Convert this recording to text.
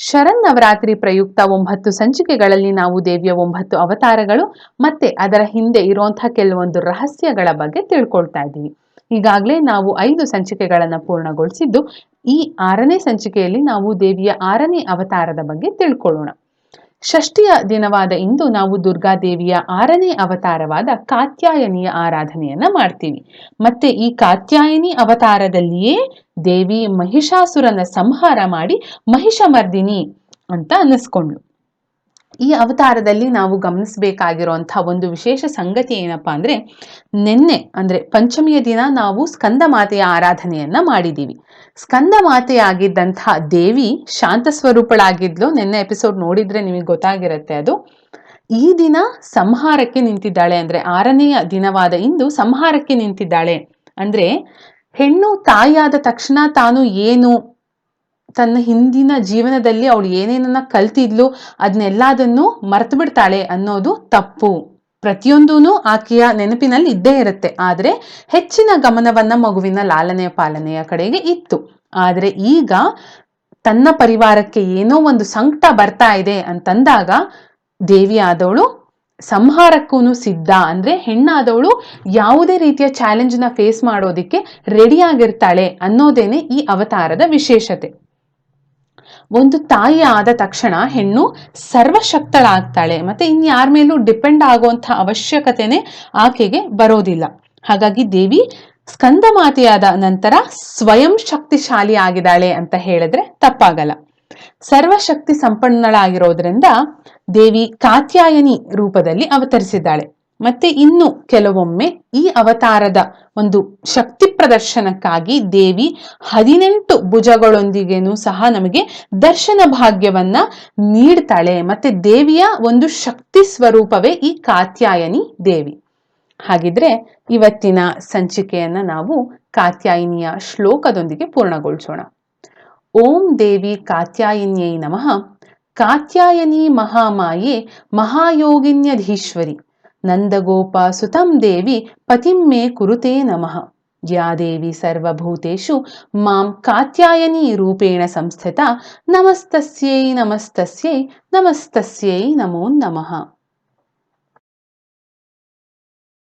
ಶರನ್ನವರಾತ್ರಿ ಪ್ರಯುಕ್ತ ಒಂಬತ್ತು ಸಂಚಿಕೆಗಳಲ್ಲಿ ನಾವು ದೇವಿಯ ಒಂಬತ್ತು ಅವತಾರಗಳು ಮತ್ತೆ ಅದರ ಹಿಂದೆ ಇರುವಂತಹ ಕೆಲವೊಂದು ರಹಸ್ಯಗಳ ಬಗ್ಗೆ ತಿಳ್ಕೊಳ್ತಾ ಇದ್ದೀವಿ. ಈಗಾಗಲೇ ನಾವು ಐದು ಸಂಚಿಕೆಗಳನ್ನು ಪೂರ್ಣಗೊಳಿಸಿದ್ದು ಈ ಆರನೇ ಸಂಚಿಕೆಯಲ್ಲಿ ನಾವು ದೇವಿಯ ಆರನೇ ಅವತಾರದ ಬಗ್ಗೆ ತಿಳ್ಕೊಳ್ಳೋಣ. ಷಷ್ಠಿಯ ದಿನವಾದ ಇಂದು ನಾವು ದುರ್ಗಾದೇವಿಯ ಆರನೇ ಅವತಾರವಾದ ಕಾತ್ಯಾಯನಿಯ ಆರಾಧನೆಯನ್ನ ಮಾಡ್ತೀವಿ. ಮತ್ತೆ ಈ ಕಾತ್ಯಾಯನಿ ಅವತಾರದಲ್ಲಿಯೇ ದೇವಿ ಮಹಿಷಾಸುರನ ಸಂಹಾರ ಮಾಡಿ ಮಹಿಷಮರ್ದಿನಿ ಅಂತ ಅನ್ನಿಸ್ಕೊಂಡ್ಳು. ಈ ಅವತಾರದಲ್ಲಿ ನಾವು ಗಮನಿಸಬೇಕಾಗಿರುವಂತಹ ಒಂದು ವಿಶೇಷ ಸಂಗತಿ ಏನಪ್ಪಾ ಅಂದ್ರೆ, ನಿನ್ನೆ ಅಂದ್ರೆ ಪಂಚಮಿಯ ದಿನ ನಾವು ಸ್ಕಂದ ಮಾತೆಯ ಆರಾಧನೆಯನ್ನ ಮಾಡಿದೀವಿ. ಸ್ಕಂದ ಮಾತೆಯಾಗಿದ್ದಂತಹ ದೇವಿ ಶಾಂತ ಸ್ವರೂಪಳಾಗಿದ್ಲು. ನಿನ್ನೆ ಎಪಿಸೋಡ್ ನೋಡಿದ್ರೆ ನಿಮಗೆ ಗೊತ್ತಾಗಿರುತ್ತೆ ಅದು. ಈ ದಿನ ಸಂಹಾರಕ್ಕೆ ನಿಂತಿದ್ದಾಳೆ ಅಂದ್ರೆ ಆರನೆಯ ದಿನವಾದ ಇಂದು ಸಂಹಾರಕ್ಕೆ ನಿಂತಿದ್ದಾಳೆ ಅಂದ್ರೆ ಹೆಣ್ಣು ತಾಯಿಯಾದ ತಕ್ಷಣ ತಾನು ಏನು ತನ್ನ ಹಿಂದಿನ ಜೀವನದಲ್ಲಿ ಅವಳು ಏನೇನನ್ನ ಕಲ್ತಿದ್ಲು ಅದನ್ನೆಲ್ಲದನ್ನು ಮರ್ತು ಬಿಡ್ತಾಳೆ ಅನ್ನೋದು ತಪ್ಪು. ಪ್ರತಿಯೊಂದೂ ಆಕೆಯ ನೆನಪಿನಲ್ಲಿ ಇದ್ದೇ ಇರುತ್ತೆ. ಆದರೆ ಹೆಚ್ಚಿನ ಗಮನವನ್ನ ಮಗುವಿನ ಲಾಲನೆಯ ಪಾಲನೆಯ ಕಡೆಗೆ ಇತ್ತು. ಆದರೆ ಈಗ ತನ್ನ ಪರಿವಾರಕ್ಕೆ ಏನೋ ಒಂದು ಸಂಕಟ ಬರ್ತಾ ಇದೆ ಅಂತಂದಾಗ ದೇವಿ ಆದವಳು ಸಂಹಾರಕ್ಕೂ ಸಿದ್ಧ. ಅಂದ್ರೆ ಹೆಣ್ಣಾದವಳು ಯಾವುದೇ ರೀತಿಯ ಚಾಲೆಂಜ್ನ ಫೇಸ್ ಮಾಡೋದಿಕ್ಕೆ ರೆಡಿ ಆಗಿರ್ತಾಳೆ ಅನ್ನೋದೇನೆ ಈ ಅವತಾರದ ವಿಶೇಷತೆ. ಒಂದು ತಾಯಿ ಆದ ತಕ್ಷಣ ಹೆಣ್ಣು ಸರ್ವಶಕ್ತಳಾಗ್ತಾಳೆ. ಮತ್ತೆ ಇನ್ಯಾರ ಮೇಲೂ ಡಿಪೆಂಡ್ ಆಗುವಂಥ ಅವಶ್ಯಕತೆನೆ ಆಕೆಗೆ ಬರೋದಿಲ್ಲ. ಹಾಗಾಗಿ ದೇವಿ ಸ್ಕಂದ ಮಾತೆಯಾದ ನಂತರ ಸ್ವಯಂ ಶಕ್ತಿಶಾಲಿ ಆಗಿದ್ದಾಳೆ ಅಂತ ಹೇಳಿದ್ರೆ ತಪ್ಪಾಗಲ್ಲ. ಸರ್ವಶಕ್ತಿ ಸಂಪನ್ನಳಾಗಿರೋದ್ರಿಂದ ದೇವಿ ಕಾತ್ಯಾಯನಿ ರೂಪದಲ್ಲಿ ಅವತರಿಸಿದ್ದಾಳೆ. ಮತ್ತೆ ಇನ್ನು ಕೆಲವೊಮ್ಮೆ ಈ ಅವತಾರದ ಒಂದು ಶಕ್ತಿ ಪ್ರದರ್ಶನಕ್ಕಾಗಿ ದೇವಿ ಹದಿನೆಂಟು ಭುಜಗಳೊಂದಿಗೆನೂ ಸಹ ನಮಗೆ ದರ್ಶನ ಭಾಗ್ಯವನ್ನ ನೀಡ್ತಾಳೆ. ಮತ್ತೆ ದೇವಿಯ ಒಂದು ಶಕ್ತಿ ಸ್ವರೂಪವೇ ಈ ಕಾತ್ಯಾಯನಿ ದೇವಿ. ಹಾಗಿದ್ರೆ ಇವತ್ತಿನ ಸಂಚಿಕೆಯನ್ನ ನಾವು ಕಾತ್ಯಾಯಿನಿಯ ಶ್ಲೋಕದೊಂದಿಗೆ ಪೂರ್ಣಗೊಳಿಸೋಣ. ಓಂ ದೇವಿ ಕಾತ್ಯಾಯಿನ್ಯೈ ನಮಃ. ಕಾತ್ಯಾಯನಿ ಮಹಾಮಾಯೆ ಮಹಾಯೋಗಿನ್ಯಧೀಶ್ವರಿ. ನಂದಗೋಪ ಸುತಂ ದೇವಿ ಪತಿಂ ಮೇ ಕುರುತೆ ನಮಃ. ಯಾ ದೇವಿ ಸರ್ವಭೂತೇಷು ಮಾಂ ಕಾತ್ಯಾಯನಿ ರೂಪೇಣ ಸಂಸ್ಥಿತ ನಮಸ್ತಸ್ಯೈ ನಮಸ್ತಸ್ಯೈ ನಮಸ್ತಸ್ಯೈ ನಮೋ ನಮಃ